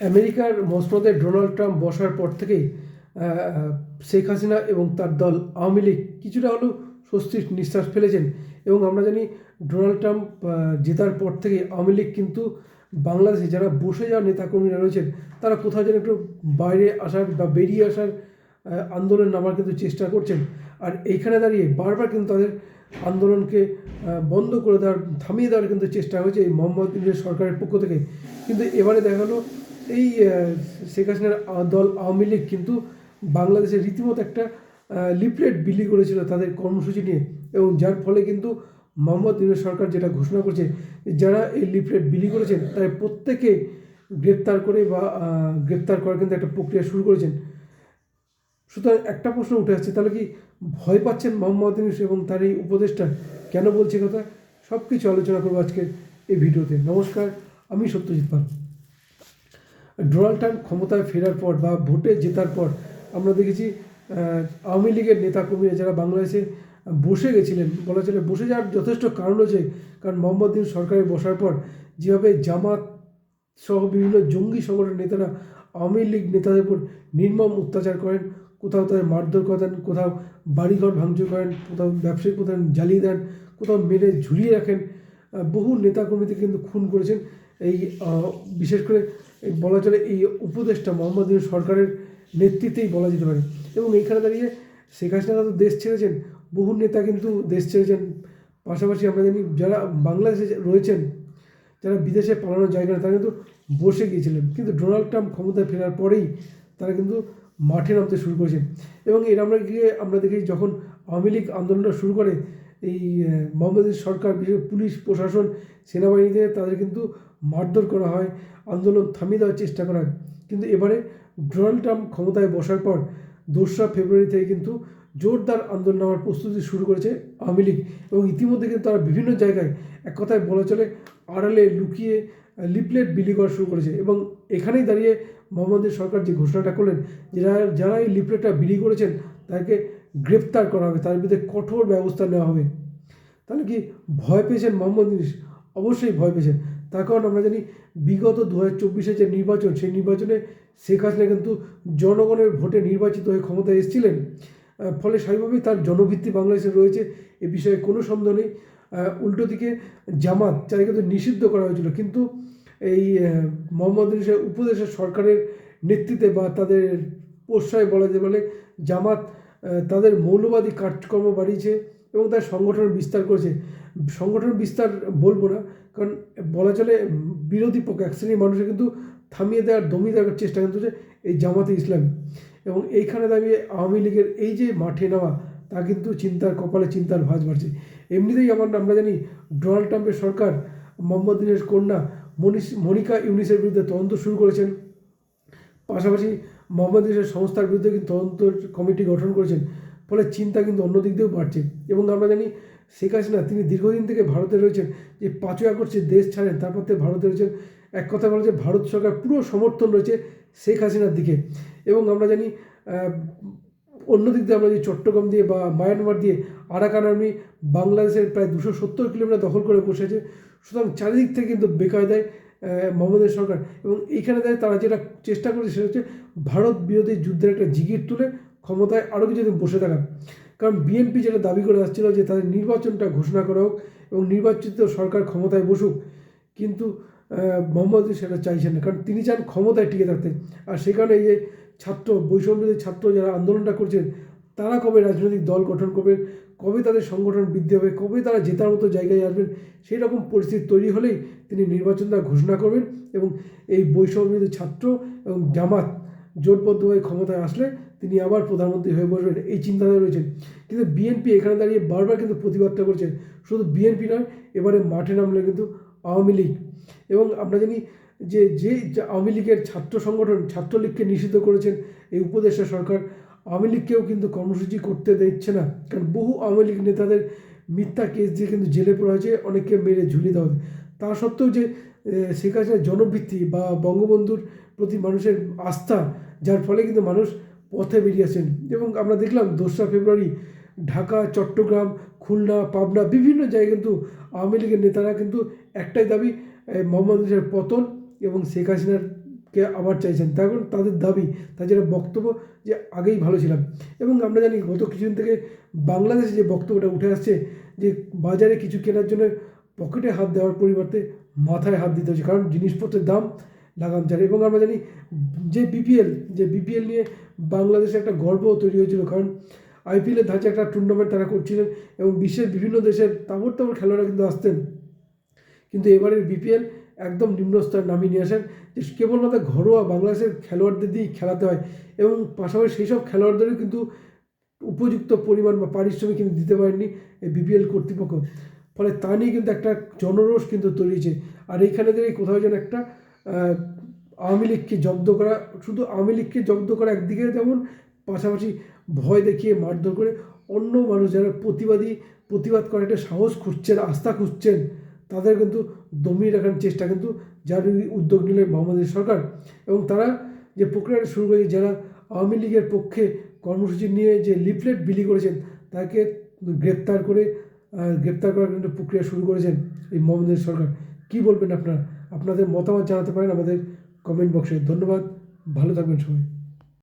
আমেরিকার মসনদে Donald Trump বসার পর থেকেই শেখ হাসিনা এবং তার দল আওয়ামী লীগ কিছুটা হলেও স্বস্তির নিঃশ্বাস ফেলেছেন। এবং আমরা জানি ডোনাল্ড ট্রাম্প জেতার পর থেকে আওয়ামী লীগ কিন্তু বাংলাদেশে যারা বসে যাওয়া নেতাকর্মীরা রয়েছেন, তারা কোথাও যেন একটু বাইরে আসার বা বেরিয়ে আসার আন্দোলন নামার কিন্তু চেষ্টা করছেন। আর এইখানে দাঁড়িয়ে বারবার কিন্তু তাদের আন্দোলনকে বন্ধ করে দেওয়ার, থামিয়ে দেওয়ার কিন্তু চেষ্টা হয়েছে এই মোহাম্মদ সরকারের পক্ষ থেকে। কিন্তু এবারে দেখা গেলো এই শেখ হাসিনার দল আওয়ামী লীগ কিন্তু বাংলাদেশের রীতিমতো একটা লিফলেট বিলি করেছিল তাদের কর্মসূচি নিয়ে এবং যার ফলে কিন্তু মোহাম্মদ ইউনুস সরকার যেটা ঘোষণা করছে, যারা এই লিফলেট বিলি করেছেন তাদের প্রত্যেকে গ্রেপ্তার করে বা গ্রেপ্তার করার কিন্তু একটা প্রক্রিয়া শুরু করেছেন। সুতরাং একটা প্রশ্ন উঠে আসছে, তাহলে কি ভয় পাচ্ছেন মোহাম্মদ ইউনুস এবং তার এই উপদেশটা কেন বলছে কথা? সব কিছু আলোচনা করব আজকের এই ভিডিওতে। নমস্কার, আমি সত্যজিৎ পাল। ডোনাল্ড ট্রাম্প ক্ষমতায় ফেরার পর বা ভোটে জেতার পর আমরা দেখেছি আওয়ামী লীগের নেতাকর্মীরা যারা বাংলাদেশে বসে গেছিলেন, বলা চলে বসে যাওয়ার যথেষ্ট কারণ রয়েছে। কারণ মোহাম্মদ দিন সরকারে বসার পর যেভাবে জামাত সহ বিভিন্ন জঙ্গি সংগঠনের নেতারা আওয়ামী লীগ নেতাদের উপর নির্মম অত্যাচার করেন, কোথাও তাদের মারধর করে দেন কোথাও বাড়িঘর ভাঙচুর করেন, কোথাও ব্যবসায়ী কোথাও জ্বালিয়ে দেন, কোথাও মেরে ঝুলিয়ে রাখেন বহু নেতাকর্মীকে কিন্তু খুন করেছেন। এই বিশেষ করে বলা চলে এই উপদেশটা মোহাম্মদ সরকারের নেতৃত্বেই বলা যেতে পারে। এবং এইখানে দাঁড়িয়ে শেখ হাসিনা তো দেশ ছেড়েছেন, বহু নেতা কিন্তু দেশ ছেড়েছেন। পাশাপাশি আমরা জানি যারা বাংলাদেশে রয়েছেন, যারা বিদেশে পালানোর জায়গা তারা কিন্তু বসে গিয়েছিলেন। কিন্তু ডোনাল্ড ট্রাম্প ক্ষমতায় ফেরার পরেই তারা কিন্তু মাঠে নামতে শুরু করেছেন। এবং এর আমরা গিয়ে আমরা দেখি যখন আওয়ামী লীগ আন্দোলনটা শুরু করে এই আহ, মোহাম্মদ ইউনূস সরকার বিশেষ পুলিশ প্রশাসন সেনাবাহিনীতে তাদের কিন্তু মারধর করা হয় আন্দোলন থামিয়ে দেওয়ার চেষ্টা করা হয়। কিন্তু এবারে ডোনাল্ড ট্রাম্প ক্ষমতায় বসার পর দোসরা ফেব্রুয়ারি থেকে কিন্তু জোরদার আন্দোলন নেওয়ার প্রস্তুতি শুরু করেছে আওয়ামী লীগ এবং ইতিমধ্যে কিন্তু তারা বিভিন্ন জায়গায় এক কথায় বলা চলে আড়ালে লুকিয়ে লিপলেট বিলি করা শুরু করেছে এবং এখানেই দাঁড়িয়ে মোহাম্মদের সরকার যে ঘোষণাটা করলেন যারা যারা এই লিপলেটটা বিলি করেছেন তাদেরকে গ্রেপ্তার করা হবে তাদের বিরুদ্ধে কঠোর ব্যবস্থা নেওয়া হবে। তাহলে কি ভয় পেয়েছেন মোহাম্মদ ইউনুস অবশ্যই ভয় পেয়েছেন। তার কারণ আমরা জানি বিগত দু হাজার চব্বিশে যে নির্বাচন, সেই নির্বাচনে শেখ হাসিনা কিন্তু জনগণের ভোটে নির্বাচিত হয়ে ক্ষমতায় এসেছিলেন। ফলে স্বাভাবিকভাবেই তার জনভিত্তি বাংলাদেশে রয়েছে, এ বিষয়ে কোনো সন্দেহ নেই। উল্টো দিকে জামাত যারা কিন্তু নিষিদ্ধ করা হয়েছিল, কিন্তু এই মোহাম্মদ ইউনুসের উপদেশের সরকারের নেতৃত্বে বা তাদের প্রশ্রয় বলা যেতে পারে, জামাত তাদের মৌলবাদী কার্যক্রম বাড়িয়েছে এবং তার সংগঠন বিস্তার করেছে। সংগঠন বিস্তার বলব না, কারণ বলা চলে বিরোধী পক্ষ, এক শ্রেণির মানুষের কিন্তু থামিয়ে দেওয়ার দমিয়ে দেওয়ার চেষ্টা কিন্তু এই জামাতে ইসলাম। এবং এইখানে দাঁড়িয়ে আওয়ামী লীগের এই যে মাঠে নেওয়া তা কিন্তু চিন্তার কপালে চিন্তার ভাঁজ বাড়ছে। এমনিতেই আমার আমরা জানি ডোনাল্ড ট্রাম্পের সরকার মোহাম্মদ দিনের কন্যা, মনীষ মনিকা ইউনিসের বিরুদ্ধে তদন্ত শুরু করেছেন। পাশাপাশি মোহাম্মদ ইউনিসের সংস্থার বিরুদ্ধে কিন্তু তদন্ত কমিটি গঠন করেছেন ফলে চিন্তা কিন্তু অন্য দিক দিয়েও বাড়ছে। এবং আমরা জানি শেখ হাসিনা তিনি দীর্ঘদিন থেকে ভারতে রয়েছেন যে পাঁচই আগস্ট যে দেশ ছাড়েন তারপর থেকে ভারতে রয়েছেন এক কথা বলা যে ভারত সরকার পুরো সমর্থন রয়েছে শেখ হাসিনার দিকে। এবং আমরা জানি আহ, অন্য দিক দিয়ে আমরা যদি চট্টগ্রাম দিয়ে বা মায়ানমার দিয়ে আরাকান আর্মি বাংলাদেশের প্রায় দুশো সত্তর কিলোমিটার দখল করে বসেছে সুতরাং চারিদিক থেকে কিন্তু বেকায়দায় মোহাম্মদের সরকার। এবং এইখানে দাঁড়িয়ে তারা যেটা চেষ্টা করেছে সেটা হচ্ছে ভারত বিরোধী যুদ্ধের একটা জিগির তুলে ক্ষমতায় আরও কিছুদিন বসে থাকা। কারণ বিএনপি যেটা দাবি করে আসছিল যে তাদের নির্বাচনটা ঘোষণা করা হোক এবং নির্বাচিত সরকার ক্ষমতায় বসুক। কিন্তু মোহাম্মদ সেটা চাইছেন না। কারণ তিনি চান ক্ষমতায় টিকে থাকতে। আর সে কারণে এই যে ছাত্র বৈষম্যদের ছাত্র যারা আন্দোলনটা করছেন, তারা কবে রাজনৈতিক দল গঠন করবেন কবে তাদের সংগঠন বৃদ্ধি হবে, কবে তারা জেতার মতো জায়গায় আসবেন, সেই রকম পরিস্থিতি তৈরি হলেই তিনি নির্বাচনটা ঘোষণা করবেন এবং এই বৈষম্যবিরোধী ছাত্র এবং জামাত জোটবদ্ধভাবে ক্ষমতায় আসলে তিনি আবার প্রধানমন্ত্রী হয়ে বসবেন, এই চিন্তাধারা রয়েছেন কিন্তু বিএনপি এখানে দাঁড়িয়ে বারবার কিন্তু প্রতিবাদটা করছে। শুধু বিএনপি নয়, এবারে মাঠে নামলে কিন্তু আওয়ামী লীগ। এবং আমরা জানি যে যে আওয়ামী লীগের ছাত্র সংগঠন, ছাত্রলীগকে নিষিদ্ধ করেছেন এই উপদেষ্টা সরকার আওয়ামী লীগকেও কিন্তু কর্মসূচি করতে দিচ্ছে না। কারণ বহু আওয়ামী লীগ নেতাদের মিথ্যা কেস দিয়ে কিন্তু জেলে পড়া হয়েছে, অনেককে মেরে ঝুলিয়ে দেওয়া তা সত্ত্বেও যে শেখ হাসিনার জনবৃত্তি বা বঙ্গবন্ধুর প্রতি মানুষের আস্থা, যার ফলে কিন্তু মানুষ পথে বেরিয়ে আসেন। এবং আমরা দেখলাম দোসরা ফেব্রুয়ারি ঢাকা, চট্টগ্রাম, খুলনা, পাবনা বিভিন্ন জায়গায় কিন্তু আওয়ামী লীগের নেতারা কিন্তু একটাই দাবি মোহাম্মদ পতন এবং শেখ হাসিনারকে কে আবার চাইছেন? তার কারণ তাদের দাবি তাদের বক্তব্য যে আগেই ভালো ছিলাম। এবং আমরা জানি গত কিছুদিন থেকে বাংলাদেশে যে বক্তব্যটা উঠে আসছে যে বাজারে কিছু কেনার জন্য পকেটে হাত দেওয়ার পরিবর্তে মাথায় হাত দিতে হচ্ছে, কারণ জিনিসপত্রের দাম লাগাম ছাড়ে এবং আমরা জানি যে বিপিএল যে বিপিএল নিয়ে বাংলাদেশে একটা গর্ব তৈরি হয়েছিল, কারণ আইপিএলের ধাঁচে একটা টুর্নামেন্ট তারা করছিলেন এবং বিশ্বের বিভিন্ন দেশের তাবর তাবর খেলোয়াড়রা কিন্তু আসতেন। কিন্তু এবারের বিপিএল একদম নিম্ন স্তর নামিয়ে নিয়ে আসেন, যে কেবলমাত্র ঘরোয়া বাংলাদেশের খেলোয়াড়দের দিয়েই খেলাতে হয় এবং পাশাপাশি সেই সব খেলোয়াড়দেরও কিন্তু উপযুক্ত পরিমাণ বা পারিশ্রমিক কিন্তু দিতে পারেননি এই বিপিএল কর্তৃপক্ষ। ফলে তা নিয়ে কিন্তু একটা জনরোষ কিন্তু তৈরি হয়েছে। আর এইখানে থেকে কোথাও যেন একটা আওয়ামী লীগকে জব্দ করা, শুধু আওয়ামী লীগকে জব্দ করা একদিকে যেমন পাশাপাশি ভয় দেখিয়ে মারধর করে অন্য মানুষ যারা প্রতিবাদী, প্রতিবাদ করার একটা সাহস খুঁজছেন, আস্থা খুঁজছেন তাদের কিন্তু দমিয়ে রাখার চেষ্টা কিন্তু যার উদ্যোগ নিলেন মোহাম্মদ সরকার এবং তারা যে প্রক্রিয়াটা শুরু করেছে, যারা আওয়ামী লীগের পক্ষে কর্মসূচি নিয়ে যে লিফলেট বিলি করেছেন, তাকে গ্রেপ্তার করে গ্রেপ্তার করার কিন্তু প্রক্রিয়া শুরু করেছেন এই মোহাম্মদ সরকার। কী বলবেন আপনারা? আপনাদের মতামত জানাতে পারেন আমাদের কমেন্ট বক্সে ধন্যবাদ, ভালো থাকবেন সবাই।